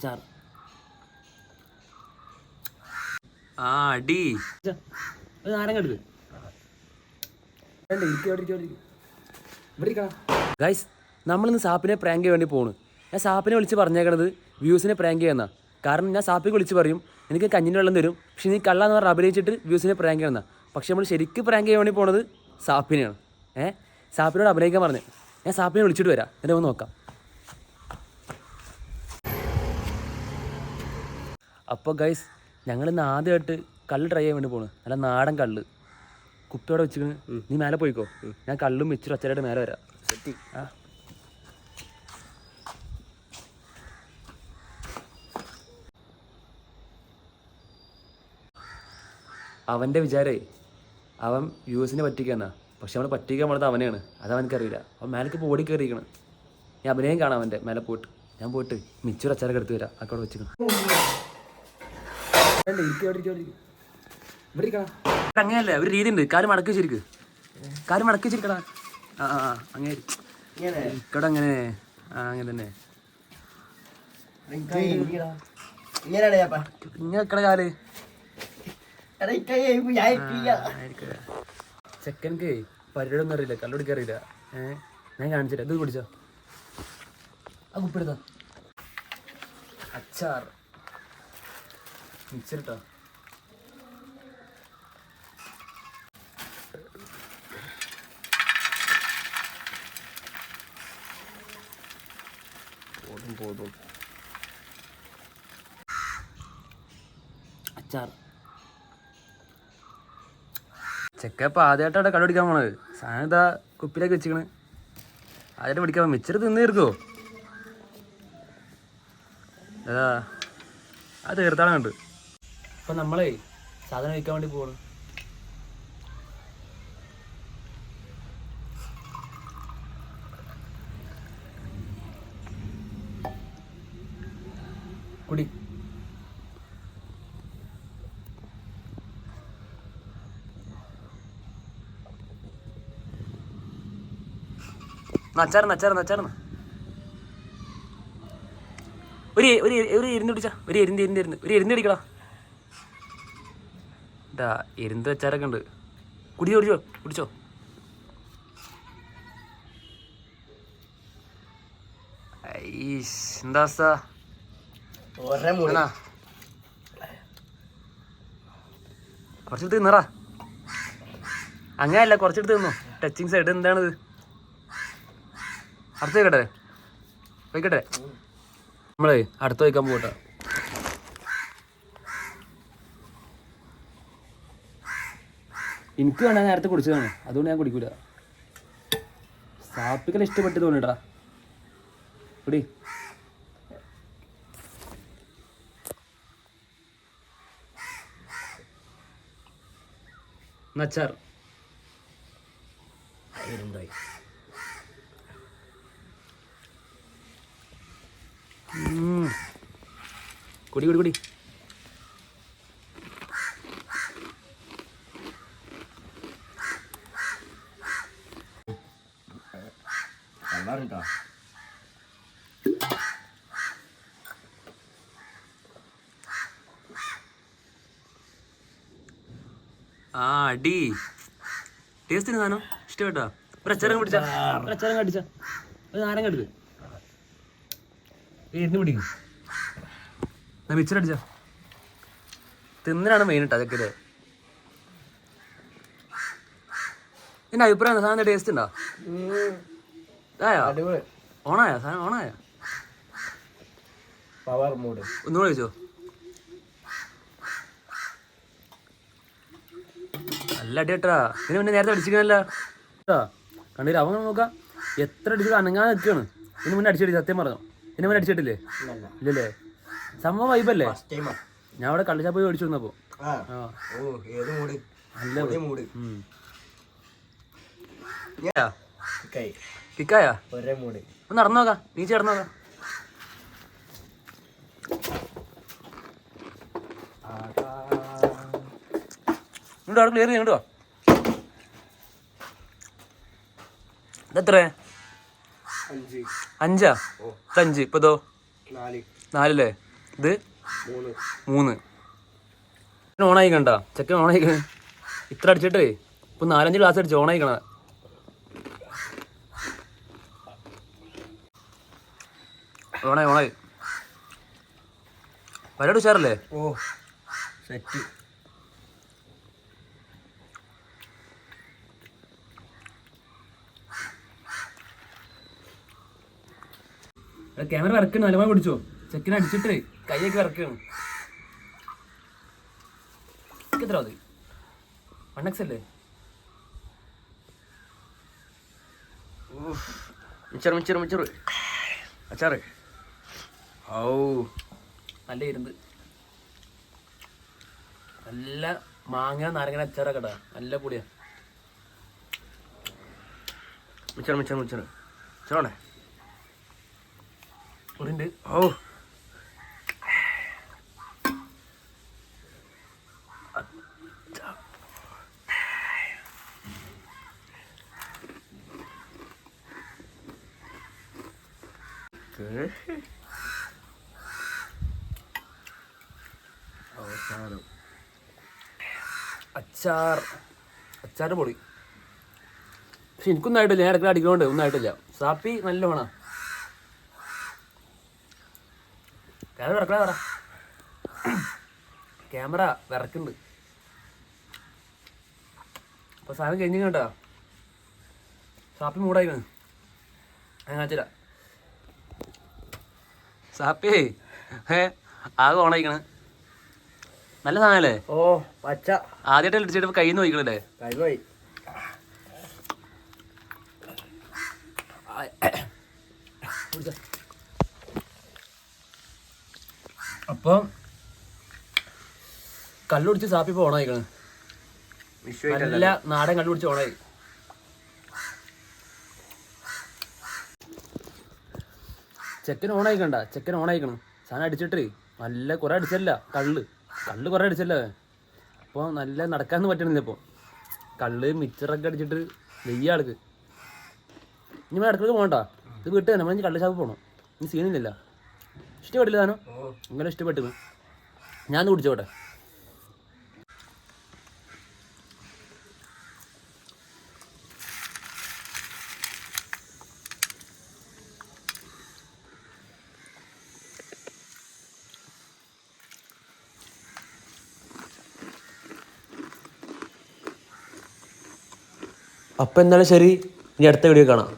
അച്ചാർ. ആ അടി. ഒരു നാരങ്ങ എടുക്ക് ഗൈസ് നമ്മളിന്ന് സാപ്പിനെ പ്രാങ്ക് ചെയ്യാൻ വേണ്ടി പോണു. ഞാൻ സാപ്പിനെ വിളിച്ച് പറഞ്ഞേക്കണത് വ്യൂസിനെ പ്രാങ്ക് ചെയ്യുന്ന. കാരണം ഞാൻ സാപ്പിക്ക് വിളിച്ച് പറയും എനിക്ക് കഞ്ഞിന് വെള്ളം തരും. പക്ഷെ നീ കള്ളാന്ന് പറഞ്ഞ് അഭിനയിച്ചിട്ട് വ്യൂസിനെ പ്രാങ്ക് ചെയ്യുന്ന. പക്ഷെ നമ്മൾ ശരിക്കും പ്രാങ്ക് ചെയ്യാൻ വേണ്ടി പോണത് സാപ്പിനെയാണ്. ഏഹ് സാപ്പിനോട് അഭിനയിക്കാൻ പറഞ്ഞു. ഞാൻ സാപ്പിനെ വിളിച്ചിട്ട് വരാം. എന്നെ ഒന്ന് നോക്കാം. അപ്പോൾ ഗൈസ് ഞങ്ങൾ ഇന്ന് ആദ്യമായിട്ട് കള്ള് ട്രൈ ചെയ്യാൻ വേണ്ടി പോണു. നല്ല നാടൻ കള്ള് കുപ്പിയോടെ വെച്ചിട്ട് നീ മേലെ പോയിക്കോ. ഞാൻ കള്ളും വെച്ചിട്ട് ഒച്ചരായിട്ട് മേലെ വരാം. ആ. അവന്റെ വിചാരേ അവൻ യുഎസിനെ പറ്റിക്കാന്നാ. പക്ഷെ നമ്മൾ പറ്റിക്കാൻ പോണത് അവനെയാണ്. അത് അവനക്കറിയില്ല അവൻ മേലേക്ക് പോടി ഓടി കയറിയിരിക്കണം ഞാൻ അഭിനയം കാണാം അവന്റെ മേലെ പോയിട്ട്. ഞാൻ പോയിട്ട് മിച്ചൂർ അച്ചാറൊക്കെ എടുത്ത് വരാം. അക്കോടെ വെച്ചിക്കണം അങ്ങനെയല്ലേ ഒരു രീതി ഉണ്ട് കാര്യം മടക്കി ശരിക്ക് കാര്യം മടക്കി വെച്ചിരിക്കടാ. ആ അങ്ങനെ ഇക്കടെ അങ്ങനെ. ആ അങ്ങനെ തന്നെ. ഇങ്ങനെയാണ് ഞാൻ ഇങ്ങനെ ഇക്കടെ കാൽ. ചെക്കൻക്ക് പരിപാടി ഒന്നും അറിയില്ല. കള്ളുടിക്കാൻ അറിയില്ല. ഏഹ് ഞാൻ കാണിച്ചില്ല ഇത് പിടിച്ചോ ആ കുപ്പിടുത്ത അച്ചാർ. മിക്സർ ഓടും പോതും. അച്ചാർ. ചെക്ക ഇപ്പം ആദ്യമായിട്ടാണ് കട പിടിക്കാൻ പോണത്. സാധനം ഇതാ കുപ്പിയിലേക്ക് വെച്ചിക്കണ് ആദ്യമായിട്ട് പിടിക്കാൻ മിച്ചറ് തിന്ന് തീർക്കോ അതാ അത് തീർത്താണ് കണ്ട് അപ്പം നമ്മളെ സാധനം വയ്ക്കാൻ വേണ്ടി പോകണം കുടി. നച്ചാർന്ന് നച്ചാർന്ന് നച്ചാർന്ന് ഒരു ഒരു ഒരു ഇരുന്ന് പിടിച്ചാ ഒരു എരിന്ത് എരിന്ത് എരിന്ത് ഒരു എരിന്ത് പിടിക്കടാ ഇതാ എരിന്ത് വെച്ചാരൊക്കെ ഉണ്ട്. കുടിച്ചോ കുടിച്ചോ കുടിച്ചോ. എന്താ കുറച്ചെടുത്ത് നിറ അങ്ങനെയല്ല കുറച്ചെടുത്ത് നിന്നു ടച്ചിങ് സൈഡ് എന്താണിത്? അടുത്ത് വെക്കട്ടെ വെക്കട്ടെ നമ്മളെ അടുത്ത് വയ്ക്കാൻ പോകട്ടെ എനിക്ക് വേണ്ട നേരത്തെ കുടിച്ചതാണ്. അതുകൊണ്ട് ഞാൻ കുടിക്കൂല. സാപ്പിക്കൽ ഇഷ്ടപ്പെട്ട് തോന്നിട്ടാ കുടി. നച്ചാർ. കുടി കുടി കുടി. കള്ളാറുണ്ടോ ആ അടി. ടേസ്റ്റിന് സാധനം. ഇഷ്ടപ്പെട്ടോ? ഒരു അച്ചാരം പിടിച്ച. ഒരു അച്ചാരം കടിച്ച ഒരു നാരങ്ങ എടുക്ക്. ഇരുന്ന് പിടിക്കും? എന്നാ മിച്ചറടിച്ച തിന്നലാണ് മെയിൻ ഇട്ടോ അതൊക്കെ എന്റെ അഭിപ്രായം സാധനം ടേസ്റ്റ് ഉണ്ടോ? ഓണായോ? സാധനം ഓണായോ? പവർ മൂഡ് ഒന്നുകൂടെ ചോദിച്ചോ. നല്ല അടി കേട്ടാ ഇതിന് മുന്നേ നേരത്തെ അടിച്ചിരിക്കണല്ല കണ്ടില്ല അവൻ നോക്കാം. എത്ര അടിച്ചിട്ട് അനങ്ങാതെ നിൽക്കുകയാണ് ഇതിന് മുന്നേ അടിച്ചിട്ട് സത്യം പറഞ്ഞു. ഇതിന് മുന്നേ അടിച്ചിട്ടില്ലേ? ഇല്ലല്ല. സംഭവം വൈബല്ലേ? ഞാൻ അവിടെ കള്ളിച്ചാ പോയി മേടിച്ചു വന്നപ്പോ. നല്ല മൂഡ് കിക്കായാ ഒരേ മൂഡ് ഒന്ന് നടന്നു നോക്കാം. നീ ചേർന്ന് നോക്കാം. ഇങ്ങോട്ട് അവിടെ ക്ലിയർ ചെയ്യുന്നുണ്ടോ ഇതെത്ര അഞ്ച്. അഞ്ചാ? ഇപ്പതോ നാല്. നാലല്ലേ? ഇത്? മൂന്ന്. മൂന്ന്. ഓണായി കണ്ട? ചെക്കൻ ഓണായിക്കണേ ഇത്ര അടിച്ചിട്ടേ? ഇപ്പൊ നാലഞ്ച് ഗ്ലാസ് അടിച്ച് ഓണായി ഓണായി ഓണായി. പരിപാടി ഉഷാറല്ലേ? ഓ സെറ്റ് ക്യാമറ വറക്കണം നല്ലപോലെ പിടിച്ചോ. ചെക്കിനെ അടിച്ചിട്ട് കൈയൊക്കെ വറക്കണം എത്ര അത് വൺ എക്സ് അല്ലേ? മിച്ചറ് മിച്ചറ് മിച്ചറ്. അച്ചാറ്. ഔ. നല്ല ഇരുന്ന് നല്ല മാങ്ങ നാരങ്ങ അച്ചാറൊക്കെ ഇടാ. നല്ല പൊടിയാ. മിച്ചറ മിച്ചറ ചോണേ ഉണ്ട് ഓ ഔ. അവസാനം അച്ചാർ. അച്ചാർ പൊടി. പക്ഷെ എനിക്കൊന്നും ആയിട്ടില്ല. ഞാൻ ഇടയ്ക്ക് അടിക്കണോണ്ട് ഒന്നും ആയിട്ടില്ല. സാപ്പി നല്ല വേണം ക്യാമറ വിറക്കണ പറ ക്യാമറ വിറക്കുന്നുണ്ട് അപ്പൊ സാധനം കഴിഞ്ഞു കേട്ടോ. സാപ്പി മൂടായിരുന്നു ഞാൻ കാണിച്ചില്ല സാപ്പി ഏ ആകെ ഓണായിക്കണ്. നല്ല സാധനല്ലേ? ഓ പച്ച. ആദ്യമായിട്ട് ഇടിച്ചിട്ട് കയ്യിൽ നിന്ന് പോയിക്കണല്ലേ കഴിവായി അപ്പം കള്ളുടിച്ച് സാപ്പി പോണായിക്കണ് നല്ല നാടൻ കള്ളുടിച്ച് ഓണായി. ചെക്കൻ ഓണായിക്കണ്ട ചെക്കൻ ഓണായിക്കണം സാധനം അടിച്ചിട്ടേ നല്ല കുറെ അടിച്ചല്ല കള്ള്. കള്ള് കുറെ അടിച്ചല്ലേ? അപ്പോൾ നല്ല നടക്കാന്ന് പറ്റണില്ല ഇപ്പോൾ കള്ള് മിച്ചറൊക്കെ അടിച്ചിട്ട് വെയ്യ ആൾക്ക്. ഇനി അടുക്കളക്ക് പോകണ്ട. ഇത് വിട്ട് നമ്മൾ ഇനി കള്ള് ഷാപ്പ് പോകണം ഇനി സീനില്ലല്ലോ ഇഷ്ടപ്പെട്ടില്ല സാധനം? ഇങ്ങനെ ഇഷ്ടപ്പെട്ടു ഞാൻ കുടിച്ചോട്ടെ. അപ്പം എന്നാലും ശരി ഇനി അടുത്ത വീഡിയോ കാണാം.